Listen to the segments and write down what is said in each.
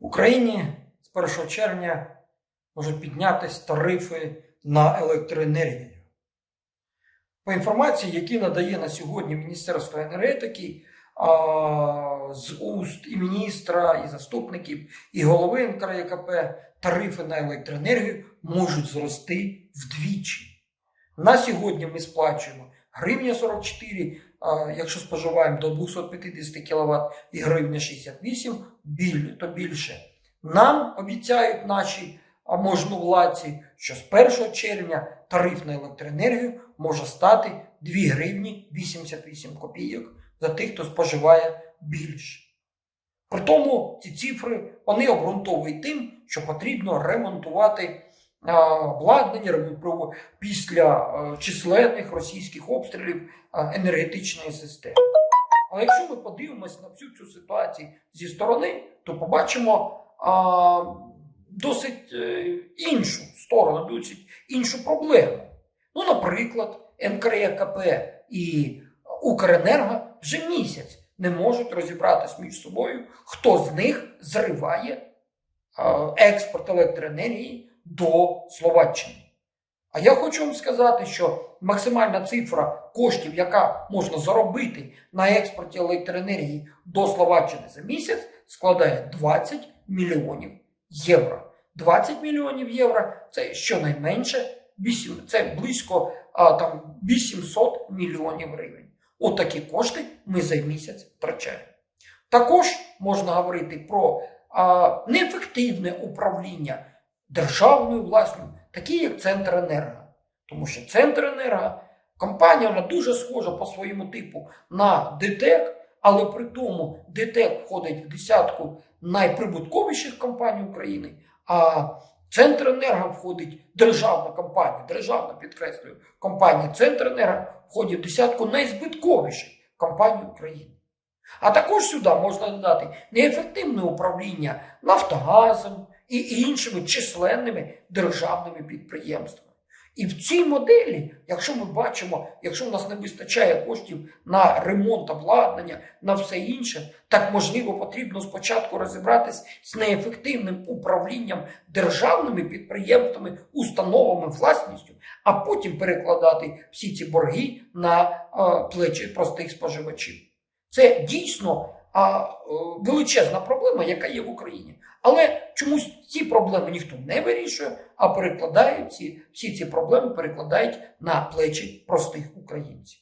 Україні з 1 червня можуть піднятися тарифи на електроенергію. По інформації, які надає на сьогодні Міністерство енергетики, з уст і міністра, і заступників, і голови НКРЕКП, тарифи на електроенергію можуть зрости вдвічі. На сьогодні ми сплачуємо гривня 44, а, якщо споживаємо до 250 кВт і гривня 68, біль, то більше. Нам обіцяють наші можновладці, що з 1 червня тариф на електроенергію може стати 2 гривні 88 копійок за тих, хто споживає більше. При тому ці цифри вони обґрунтовують тим, що потрібно ремонтувати обладнання після численних російських обстрілів енергетичної системи. Але якщо ми подивимось на всю цю ситуацію зі сторони, то побачимо а, досить е, іншу сторону, досить іншу проблему. Ну, наприклад, НКРЕКП і Укренерго вже місяць не можуть розібратись між собою, хто з них зриває е, експорт електроенергії до Словаччини. А я хочу вам сказати, що максимальна цифра коштів, яка можна заробити на експорті електроенергії до Словаччини за місяць, складає 20 мільйонів євро. 20 мільйонів євро це щонайменше 8, це близько а, там, 800 мільйонів гривень. Отакі кошти ми за місяць втрачаємо. Також можна говорити про а, неефективне управління державною власністю, такі як Центренерго. Тому що Центренерго компанія вона дуже схожа по своєму типу на ДТЕК, але при тому ДТЕК входить в десятку найприбутковіших компаній України, а Центренерго входить державна компанія, державна підкреслюю, компанія Центренерго входить в десятку найзбитковіших компаній України. А також сюди можна додати неефективне управління Нафтогазом і іншими численними державними підприємствами. І в цій моделі, якщо ми бачимо, якщо в нас не вистачає коштів на ремонт обладнання, на все інше, так можливо потрібно спочатку розібратись з неефективним управлінням державними підприємствами, установами, власністю, а потім перекладати всі ці борги на е, плечі простих споживачів. Це дійсно а, е, величезна проблема, яка є в Україні. Але чомусь ці проблеми ніхто не вирішує, а перекладають ці, всі ці проблеми перекладають на плечі простих українців.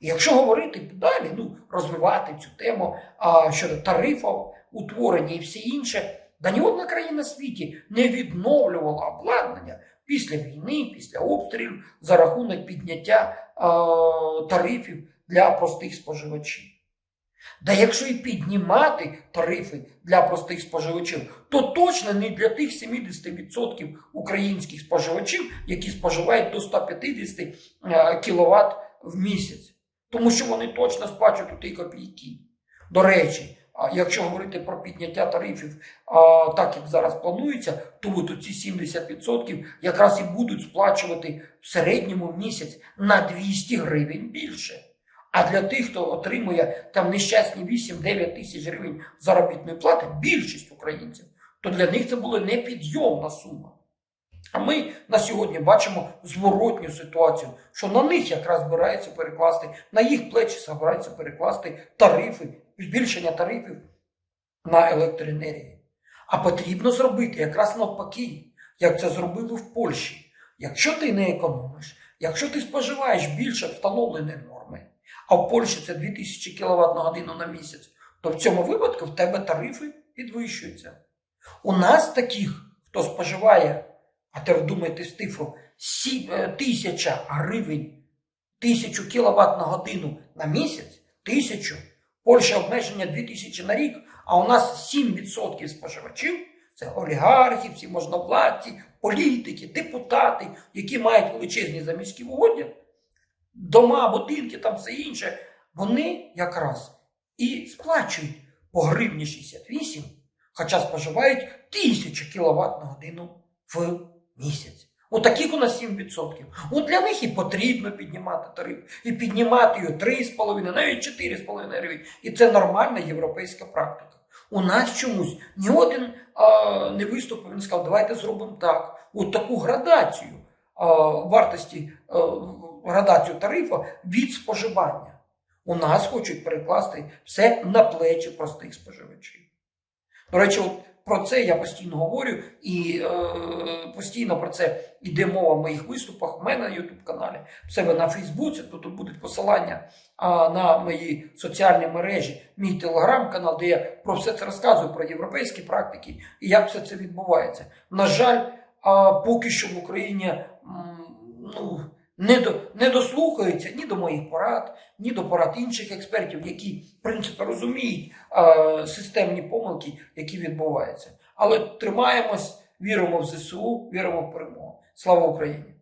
І якщо говорити далі, ну, розвивати цю тему а, щодо тарифів, утворення і все інше, да ні одна країна світі не відновлювала обладнання після війни, після обстрілів за рахунок підняття а, тарифів для простих споживачів. Да якщо і піднімати тарифи для простих споживачів, то точно не для тих 70% українських споживачів, які споживають до 150 кВт в місяць. Тому що вони точно сплачують у ті копійки. До речі, якщо говорити про підняття тарифів, так як зараз планується, то ці 70% якраз і будуть сплачувати в середньому місяць на 200 гривень більше. А для тих, хто отримує там нещасні 8-9 тисяч гривень заробітної плати, більшість українців, то для них це була непідйомна сума. А ми на сьогодні бачимо зворотню ситуацію, що на них якраз збирається перекласти, на їх плечі збирається перекласти тарифи, збільшення тарифів на електроенергію. А потрібно зробити якраз навпаки, як це зробили в Польщі. Якщо ти не економиш, якщо ти споживаєш більше встановленої а в Польщі це 2000 кВт на годину на місяць, то в цьому випадку в тебе тарифи підвищуються. У нас таких, хто споживає, а тепер думайте з цифру, 1000 гривень, 1000 кВт на годину на місяць, 1000, Польща обмеження 2000 на рік, а у нас 7% споживачів це олігархи, всі можновладці, політики, депутати, які мають величезні заміські угоддя дома, будинки, там все інше, вони якраз і сплачують по гривні 68, хоча споживають 1000 кВт на годину в місяць. От таких у нас 7%. От для них і потрібно піднімати тариф, і піднімати його 3,5, навіть 4,5 гривень. І це нормальна європейська практика. У нас чомусь ні один не виступив, він сказав, давайте зробимо так. От таку градацію вартості, е, градацію тарифу від споживання. У нас хочуть перекласти все на плечі простих споживачів. До речі, от про це я постійно говорю, і е, постійно про це йде мова в моїх виступах. У мене на YouTube каналі, в себе на Фейсбуці, тут будуть посилання а, на мої соціальні мережі, мій телеграм-канал, де я про все це розказую, про європейські практики і як все це відбувається. На жаль, а, поки що в Україні ну, не, до, не дослухаються ні до моїх порад, ні до порад інших експертів, які, в принципі, розуміють е, системні помилки, які відбуваються. Але тримаємось, віримо в ЗСУ, віримо в перемогу. Слава Україні!